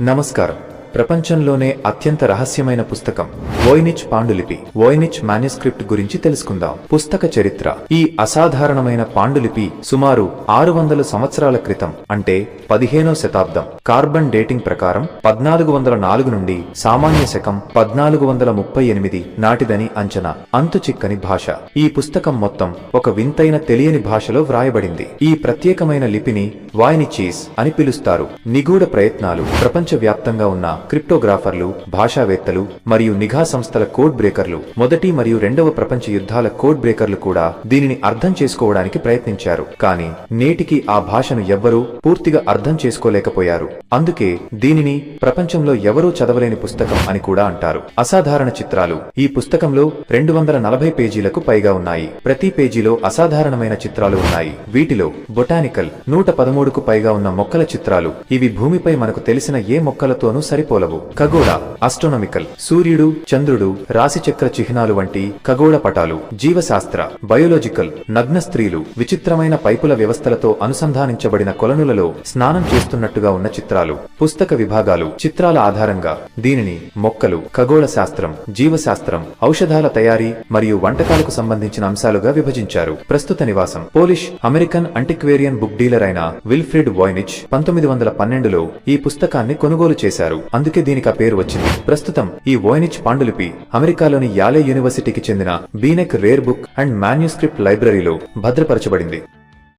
నమస్కారం ప్రపంచంలోనే అత్యంత రహస్యమైన పుస్తకం. వోయినిచ్ పాండులిపి. వోయినిచ్ మాన్యుస్క్రిప్ట్ గురించి తెలుసుకుందాం. పుస్తక చరిత్ర. ఈ అసాధారణమైన పాండులిపి సుమారు ఆరు వందల సంవత్సరాల క్రితం అంటే పదిహేనో శతాబ్దం. కార్బన్ డేటింగ్ ప్రకారం పద్నాలుగు వందల నాలుగు నుండి సామాన్య శకం పద్నాలుగు వందల ముప్పై ఎనిమిది నాటిదని అంచనా. అంతు చిక్కని భాష. ఈ పుస్తకం మొత్తం ఒక వింతైన తెలియని భాషలో వ్రాయబడింది. ఈ ప్రత్యేకమైన లిపిని వాయినిచీస్ అని పిలుస్తారు. నిగూఢ ప్రయత్నాలు ప్రపంచవ్యాప్తంగా ఉన్న క్రిప్టోగ్రాఫర్లు భాషావేత్తలు మరియు నిఘా సంస్థల కోడ్ బ్రేకర్లు. మొదటి మరియు రెండవ ప్రపంచ యుద్ధాల కోడ్ బ్రేకర్లు కూడా దీనిని అర్థం చేసుకోవడానికి ప్రయత్నించారు. కానీ నేటికి ఆ భాషను ఎవ్వరూ పూర్తిగా అర్థం చేసుకోలేకపోయారు. అందుకే దీనిని ప్రపంచంలో ఎవరూ చదవలేని పుస్తకం అని కూడా అంటారు. అసాధారణ చిత్రాలు ఈ పుస్తకంలో రెండు వందల నలభై పేజీలకు పైగా ఉన్నాయి. ప్రతి పేజీలో అసాధారణమైన చిత్రాలు ఉన్నాయి. వీటిలో బొటానికల్ నూట పదమూడుకు పైగా ఉన్న మొక్కల చిత్రాలు. ఇవి భూమిపై మనకు తెలిసిన ఏ మొక్కలతోనూ సరిపోలవు ఖగోళ ఆస్ట్రోనమికల్ సూర్యుడు చంద్రుడు రాశిచక్ర చిహ్నాలు వంటి ఖగోళ పటాలు జీవశాస్త్ర బయోలాజికల్ నగ్న స్త్రీలు విచిత్రమైన పైపుల వ్యవస్థలతో అనుసంధానించబడిన కొలనులలో స్నానం చేస్తున్నట్టుగా ఉన్న చిత్రాలు పుస్తక విభాగాలు చిత్రాల ఆధారంగా దీనిని మొక్కలు ఖగోళ శాస్త్రం జీవశాస్త్రం ఔషధాల తయారీ మరియు వంటకాలకు సంబంధించిన అంశాలుగా విభజించారు. ప్రస్తుత నివాసం Polish American antiquarian book dealer అయిన విల్ఫ్రిడ్ వాయినిచ్ పంతొమ్మిది వందల పన్నెండులో ఈ పుస్తకాన్ని కొనుగోలు చేశారు. అందుకే దీనికి ఆ పేరు వచ్చింది. ప్రస్తుతం ఈ ఓయనిచ్ పాండులిపి అమెరికాలోని యాలే యూనివర్సిటీకి చెందిన Beinecke rare book and manuscript లైబ్రరీలో భద్రపరచబడింది.